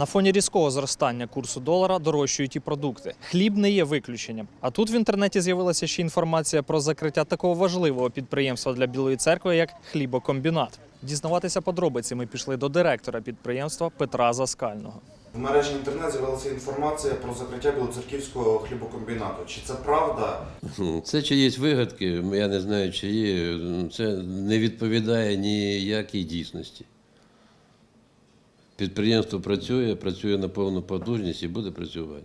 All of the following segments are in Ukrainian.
На фоні різкого зростання курсу долара дорожчають і продукти. Хліб не є виключенням. А тут в інтернеті з'явилася ще інформація про закриття такого важливого підприємства для Білої церкви, як хлібокомбінат. Дізнаватися подробиці ми пішли до директора підприємства Петра Заскального. В мережі інтернет з'явилася інформація про закриття білоцерківського хлібокомбінату. Чи це правда? Це чиїсь вигадки, я не знаю, чиї. Це не відповідає ніякій дійсності. Підприємство працює, працює на повну потужність і буде працювати.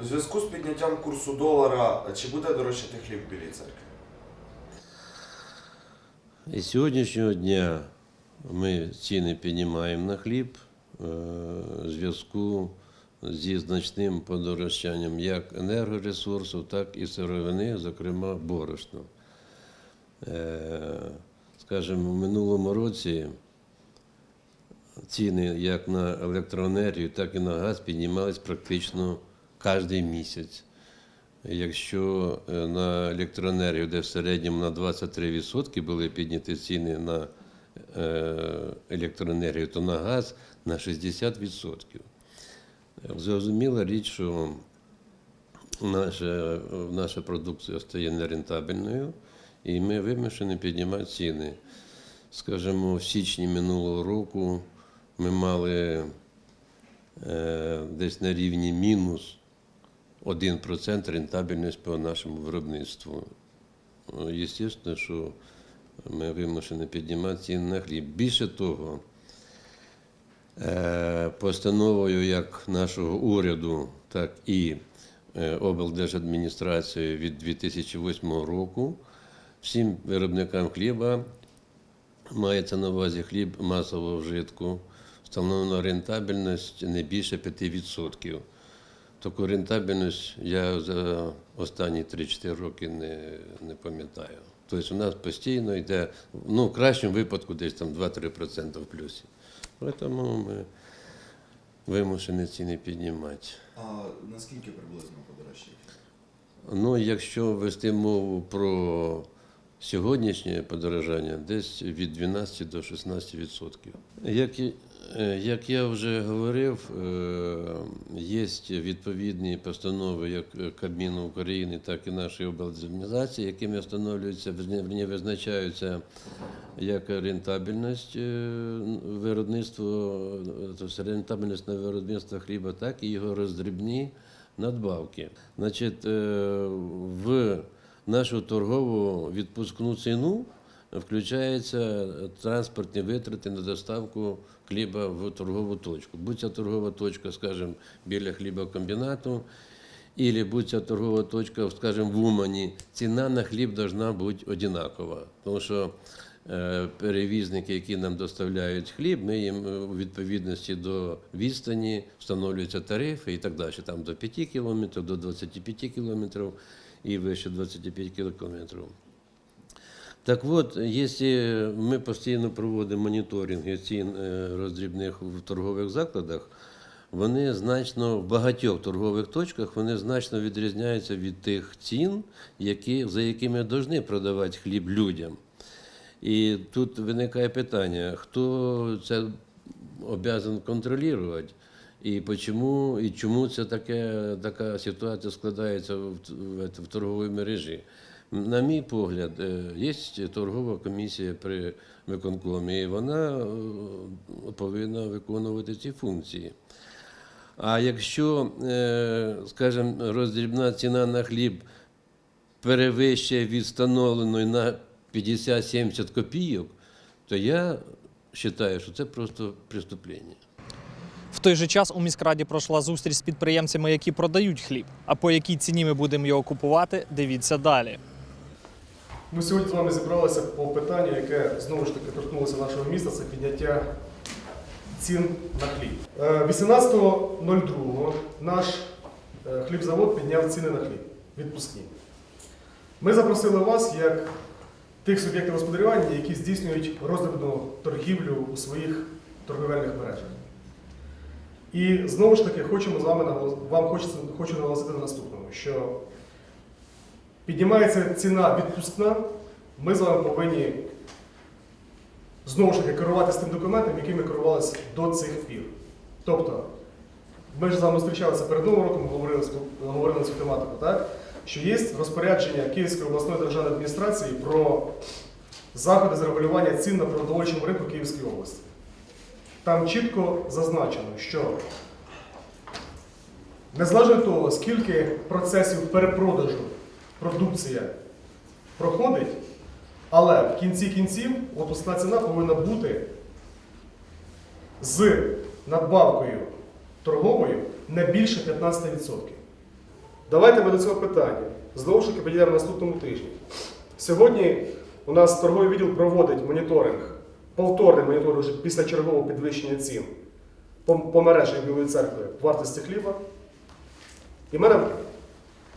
У зв'язку з підняттям курсу долара чи буде дорожчати хліб в Білій церкві? І з сьогоднішнього дня ми ціни піднімаємо на хліб е, в зв'язку зі значним подорожчанням як енергоресурсу, так і сировини, зокрема борошно. Е, Скажімо, в минулому році ціни як на електроенергію, так і на газ піднімались практично кожен місяць. Якщо е, на електроенергію, де в середньому на 23% були підняті ціни на е, електроенергію, то на газ на 60%. Зрозуміла річ, що наша, наша продукція стає нерентабельною, і ми вимушені піднімати ціни. Скажімо, в січні минулого року ми мали е, десь на рівні мінус 1% рентабельність по нашому виробництву. Звісно, що ми вимушені піднімати ціни на хліб. Більше того, е, постановою як нашого уряду, так і е, облдержадміністрації від 2008 року всім виробникам хліба мається на увазі хліб масового вжитку, встановлена рентабельність не більше 5%. Таку рентабельність я за останні 3-4 роки не, не пам'ятаю. Тобто у нас постійно йде, ну, в кращому випадку десь там 2-3% в плюсі. Тому ми вимушені ціни піднімати. А наскільки приблизно подорожчає? Ну, якщо вести мову про сьогоднішнє подорожання, десь від 12 до 16 відсотків. Як, е, як я вже говорив, е, є відповідні постанови як Кабміну України, так і нашої облдержадміністрації, якими встановлюються, верні, визначаються як рентабельність е, виробництва, тобто рентабельність на виробництво хліба, так і його роздрібні надбавки. Значить, в нашу торгову відпускну ціну включаються транспортні витрати на доставку хліба в торгову точку. Будь ця торгова точка, скажімо, біля хлібокомбінату, Или будь ця торгова точка, скажімо, в Умані, ціна на хліб должна бути одинакова. Тому що е, перевізники, які нам доставляють хліб, ми їм е, у відповідності до відстані встановлюються тарифи і так далі. Там до 5 кілометрів, до 25 кілометрів і вище 25 кілометрів. Так от, якщо ми постійно проводимо моніторинги цін е, роздрібних в торгових закладах, вони значно в багатьох торгових точках вони значно відрізняються від тих цін, які, за якими повинні продавати хліб людям. І тут виникає питання, хто це обязан контролювати, і почему, і чому це таке, така ситуація складається в, в, в торговій мережі. На мій погляд, е, є торгова комісія при виконкомі, і вона е, повинна виконувати ці функції. А якщо, е, скажімо, роздрібна ціна на хліб перевищує від встановленої на 50-70 копійок, то я вважаю, що це просто преступлення. В той же час у міськраді пройшла зустріч з підприємцями, які продають хліб. А по якій ціні ми будемо його купувати, дивіться далі. Ми сьогодні з вами зібралися по питанню, яке знову ж таки торкнулося нашого міста, це підняття цін на хліб. Е, 18.02 наш е, хлібзавод підняв ціни на хліб відпускні. Ми запросили вас як тих суб'єктів господарювання, які здійснюють роздрібну торгівлю у своїх торговельних мережах. І знову ж таки хочемо з вами вам хочеться, хочу наголосити на наступному, що піднімається ціна відпускна, ми з вами повинні знову ж таки керуватися тим документом, яким ми керувалися до цих пір. Тобто, ми ж з вами зустрічалися перед новим роком, говорили, говорили на цю тематику, так? що є розпорядження Київської обласної державної адміністрації про заходи з регулювання цін на продовольчому ринку Київської області. Там чітко зазначено, що незалежно від того, скільки процесів перепродажу продукція проходить, але в кінці кінців опускна ціна повинна бути з надбавкою торговою не більше 15%. Давайте ми до цього питання знову ж таки підійдемо на наступному тижні. Сьогодні у нас торговий відділ проводить моніторинг, повторний моніторинг вже після чергового підвищення цін по, по мережі Білої церкви вартості хліба. І в мене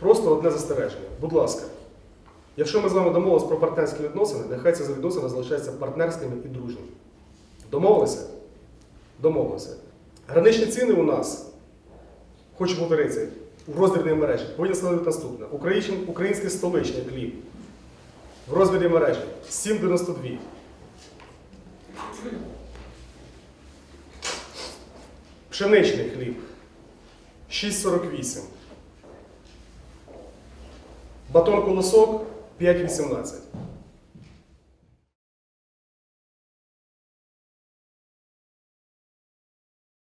просто одне застереження. Будь ласка, якщо ми з вами домовилися про партнерські відносини, нехай ці відносини залишаються партнерськими і дружніми. Домовилися? Домовилися. Граничні ціни у нас, хочу повторитися, в розмірній мережі повинні становити наступне. Український, столичний хліб в розмірі мережі 7,92. Пшеничний хліб 6,48. Батон колосок 5,18.